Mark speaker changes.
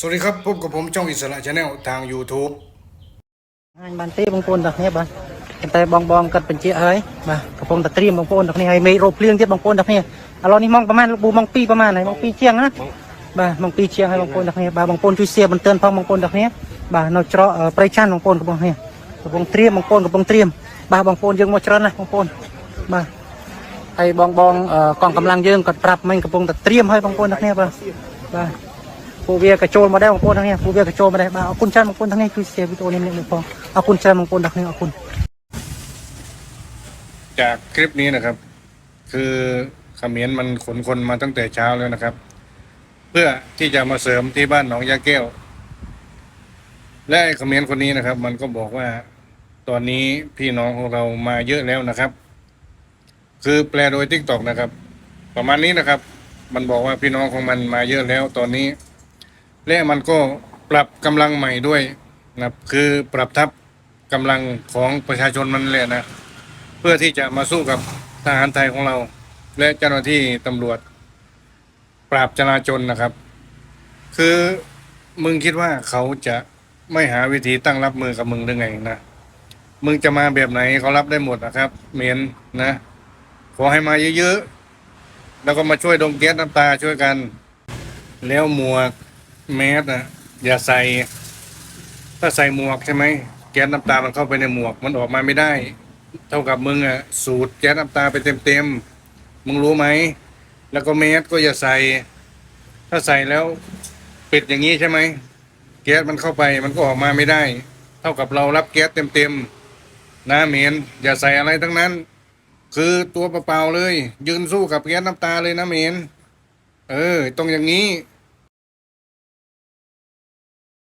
Speaker 1: สวัสดีครับพบกับผมช่องอิสระชาแนลทาง YouTube
Speaker 2: ហាញបានទេបងប្អូនទាំងគ្នាបាទប៉ុន្តែបងបងគាត់បញ្ជាក់ហើយបាទកំពុងតែត្រៀមបងប្អូនទាំងគ្នាហើយមេរោភ្លៀងទៀតបងប្អូនទាំងគ្នាឥឡូវនេះម៉ោងប្រហែលលោកពូម៉ោង2ប្រហែលហើយម៉ោង2ជាងណាបាទម៉ោង2ជាងហើយបងប្អូនទាំងគ្នាបាទបងប្អូនជួយ share បន្ទើនផងបងប្អូនទាំងគ្នាបាទនៅច្រកអឺព្រៃច័ន្ទបងប្អូនកំពុងគ្នាកំពុងត្រៀមបងប្អូនកំពុងត្រៀមបាទបងប្អូនយើងមកច្រើនណាស់បងប្អូនបាទហើយបងបងអឺកងកម្លាំងយើងគាត់ប្រាប់មិញកំពុងតែត្រៀមហើយបងប្អូនទាំងគ្នាបាទបាទ ผู้เบียกระโจนมาได้บางคนทั้งนี้ผู้เบียกระโจนมาได้เอาคุณชันบางคนทั้งนี้คือเสียวิโตนิดนึงพอเอาคุณชันบางคนดักนึงเอาคุณ
Speaker 1: จากคลิปนี้นะครับ คือขมิ้นมันขนคนมาตั้งแต่เช้าแล้วนะครับ เพื่อที่จะมาเสริมที่บ้านหนองยาแก้ว และขมิ้นคนนี้นะครับ มันก็บอกว่าตอนนี้พี่น้องของเรามาเยอะแล้วนะครับ คือแปลโดยทิกตอกนะครับ ประมาณนี้นะครับ มันบอกว่าพี่น้องของมันมาเยอะแล้วตอนนี้ และมันก็ปรับกำลังใหม่ด้วยนะครับคือปรับทับกำลังของประชาชนมันเลยนะเพื่อที่จะมาสู้กับทหารไทยของเรา และเจ้าหน้าที่ตำรวจ ปราบจราจรนะครับ คือมึงคิดว่าเขาจะไม่หาวิธีตั้งรับมือกับมึงได้ไงนะมึงจะมาแบบไหนเขารับได้หมดนะครับ เมนนะ ขอให้มาเยอะๆ แล้วก็มาช่วยดมแก๊สน้ำตาช่วยกัน แล้วหมวก แมสนะอย่าใส่ ถ้าใส่หมวกใช่ไหมแก๊สน้ำตามันเข้าไปในหมวกมันออกมาไม่ได้ เท่ากับมึงอะสูดแก๊สน้ำตาไปเต็มๆมึงรู้ไหมแล้วก็แมสก็อย่าใส่ ถ้าใส่แล้วปิดอย่างนี้ใช่ไหมแก๊สมันเข้าไปมันก็ออกมาไม่ได้ เท่ากับเรารับแก๊สเต็มๆนะเมนอย่าใส่อะไรทั้งนั้น คือตัวเปล่าๆเลย ยืนสู้กับแก๊สน้ำตาเลยนะเมนเออต้องอย่างนี้